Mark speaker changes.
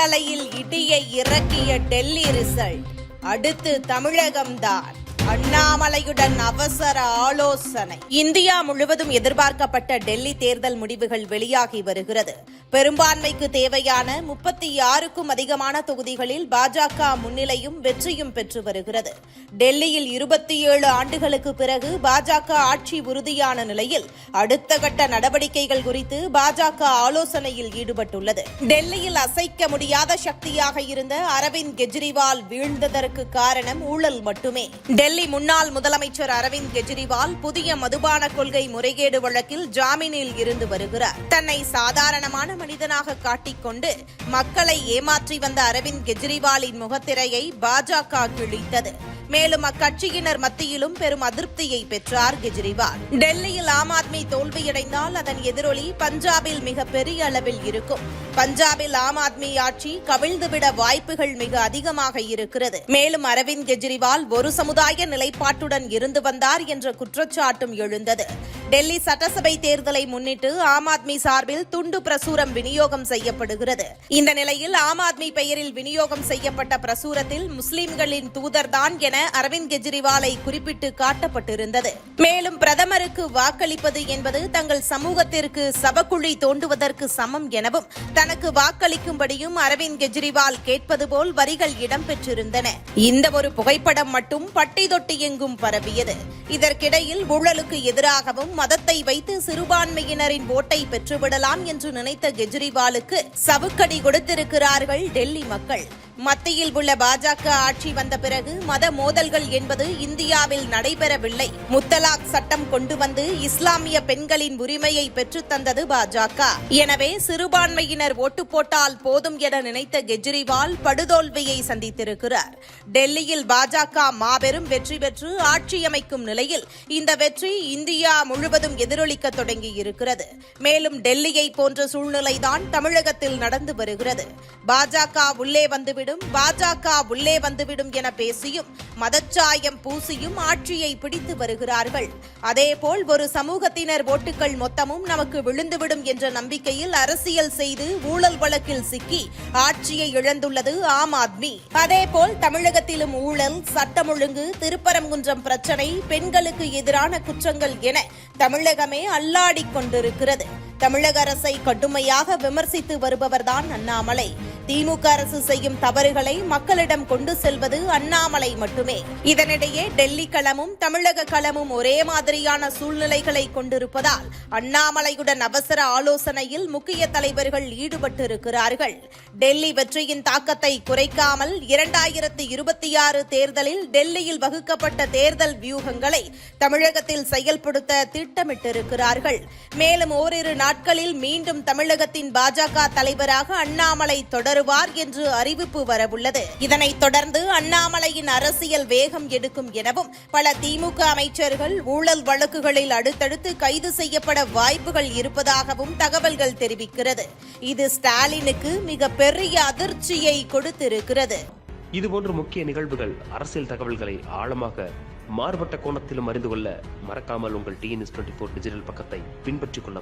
Speaker 1: தலையில் இடியை இறக்கிய டெல்லி ரிசல்ட். அடுத்து தமிழகம்தான். அண்ணாமலையுடன் அவசர ஆலோசனை. இந்தியா முழுவதும் எதிர்பார்க்கப்பட்ட டெல்லி தேர்தல் முடிவுகள் வெளியாகி வருகிறது. பெரும்பான்மைக்கு தேவையான முப்பத்தி ஆறுக்கும் அதிகமான தொகுதிகளில் பாஜக முன்னிலையும் வெற்றியும் பெற்று வருகிறது. டெல்லியில் இருபத்தி ஏழு ஆண்டுகளுக்கு பிறகு பாஜக ஆட்சி உறுதியான நிலையில் அடுத்த கட்ட நடவடிக்கைகள் குறித்து பாஜக ஆலோசனையில் ஈடுபட்டுள்ளது. டெல்லியில் அசைக்க முடியாத சக்தியாக இருந்த அரவிந்த் கெஜ்ரிவால் வீழ்ந்ததற்கு காரணம் ஊழல் மட்டுமே. டெல்லி முன்னாள் முதலமைச்சர் அரவிந்த் கெஜ்ரிவால் புதிய மதுபான கொள்கை முறைகேடு வழக்கில் ஜாமீனில் இருந்து வருகிறார். தன்னை சாதாரணமான மனிதனாக காட்டிக்கொண்டு மக்களை ஏமாற்றி வந்த அரவிந்த் கெஜ்ரிவாலின் முகத்திரையை பாஜக கிழித்தது. மேலும் அக்கட்சியினர் மத்தியிலும் பெரும் அதிருப்தியை பெற்றார் கெஜ்ரிவால். டெல்லியில் ஆம் ஆத்மி தோல்வியடைந்தால் அதன் எதிரொலி பஞ்சாபில் மிக பெரிய அளவில் இருக்கும். பஞ்சாபில் ஆம் ஆத்மி ஆட்சி கவிழ்ந்துவிட வாய்ப்புகள் மிக அதிகமாக இருக்கிறது. மேலும் அரவிந்த் கெஜ்ரிவால் ஒரு சமுதாய நிலைப்பாட்டுடன் இருந்து வந்தார் என்ற குற்றச்சாட்டும் எழுந்தது. டெல்லி சட்டசபை தேர்தலை முன்னிட்டு ஆம் ஆத்மி சார்பில் துண்டு பிரசுரம் விநியோகம் செய்யப்படுகிறது. இந்த நிலையில் ஆம் ஆத்மி பெயரில் விநியோகம் செய்யப்பட்ட பிரசுரத்தில் முஸ்லிம்களின் தூதர்தான் என அரவிந்த் கெஜ்ரிவாலை குறிப்பிட்டு காட்டப்பட்டிருந்தது. மேலும் பிரதமருக்கு வாக்களிப்பது என்பது தங்கள் சமூகத்திற்கு சபக்குழி தோண்டுவதற்கு சமம் எனவும் தனக்கு வாக்களிக்கும்படியும் அரவிந்த் கெஜ்ரிவால் கேட்பது போல் வரிகள் இடம்பெற்றிருந்தன. இந்த ஒரு புகைப்படம் மட்டும் பட்டி தொட்டி எங்கும் பரவியது. இதற்கிடையில் ஊழலுக்கு எதிராகவும் மதத்தை வைத்து சிறுபான்மையினரின் ஓட்டை பெற்றுவிடலாம் என்று நினைத்த கெஜ்ரிவாலுக்கு சவுக்கடி கொடுத்திருக்கிறார்கள் டெல்லி மக்கள். மத்தியில் உள்ள பாஜக ஆட்சி வந்த பிறகு மத மோதல்கள் என்பது இந்தியாவில் நடைபெறவில்லை. முத்தலாக் சட்டம் கொண்டு வந்து இஸ்லாமிய பெண்களின் உரிமையை பெற்றுத் தந்தது பாஜக. எனவே சிறுபான்மையினர் ஓட்டு போட்டால் போதும் என நினைத்த கெஜ்ரிவால் படுதோல்வியை சந்தித்திருக்கிறார். டெல்லியில் பாஜக மாபெரும் வெற்றி பெற்று ஆட்சி அமைக்கும் நிலையில் இந்த வெற்றி இந்தியா முழுவதும் எதிரொலிக்க தொடங்கி இருக்கிறது மேலும் டெல்லியை போன்ற சூழ்நிலைதான் தமிழகத்தில் நடந்து வருகிறது. பாஜக உள்ளே வந்துவிடும் பாஜக உள்ளே வந்துவிடும் என பேசியும் மதச்சாயம் பூசியும் ஆட்சியை பிடித்து வருகிறார்கள். அதேபோல் ஒரு சமூகத்தினர் ஓட்டுகள் மொத்தமும் நமக்கு விழுந்துவிடும் என்ற நம்பிக்கையில் அரசியல் செய்து ஊழல் வழக்கில் சிக்கி ஆட்சியை இழந்துள்ளது ஆம் ஆத்மி. அதேபோல் தமிழகத்திலும் ஊழல் சட்டம் ஒழுங்கு திருப்பரங்குன்றம் பிரச்சனை பெண்களுக்கு எதிரான குற்றங்கள் என தமிழகமே அல்லாடிக் கொண்டிருக்கிறது. தமிழக அரசை கடுமையாக விமர்சித்து வருபவர்தான் அண்ணாமலை. திமுக அரசு செய்யும் தவறுகளை மக்களிடம் கொண்டு செல்வது அண்ணாமலை மட்டுமே. இதனிடையே டெல்லி களமும் தமிழக களமும் ஒரே மாதிரியான சூழ்நிலைகளை கொண்டிருப்பதால் அண்ணாமலையுடன் அவசர ஆலோசனையில் முக்கிய தலைவர்கள் ஈடுபட்டிருக்கிறார்கள். டெல்லி வெற்றியின் தாக்கத்தை குறைக்காமல் இரண்டாயிரத்தி இருபத்தி ஆறு தேர்தலில் டெல்லியில் வகுக்கப்பட்ட தேர்தல் வியூகங்களை தமிழகத்தில் செயல்படுத்த திட்டமிட்டிருக்கிறார்கள். மேலும் ஓரிரு நாட்களில் மீண்டும் தமிழகத்தின் பாஜக தலைவராக அண்ணாமலை தொடர் தொடருவார் என்று அறிவிப்பு வரவுள்ளது. இதனைத் தொடர்ந்து அண்ணாமலையின் அரசியல் வேகம் எடுக்கும் எனவும் பல திமுக அமைச்சர்கள் ஊழல் வழக்குகளில் அடுத்தடுத்து கைது செய்யப்பட வாய்ப்புகள் இருப்பதாகவும் தகவல்கள் தெரிவிக்கிறது. இது ஸ்டாலினுக்கு மிக பெரிய அதிர்ச்சியை கொடுத்திருக்கிறது.
Speaker 2: இதுபோன்ற முக்கிய நிகழ்வுகள் அரசியல் தகவல்களை ஆழமாக மாறுபட்ட கோணத்திலும் அறிந்து கொள்ள மறக்காமல் உங்கள் டிஎன்எஸ் டுவெண்ட்டி ஃபோர் டிஜிட்டல் பக்கத்தை பின்பற்றிக் கொள்ள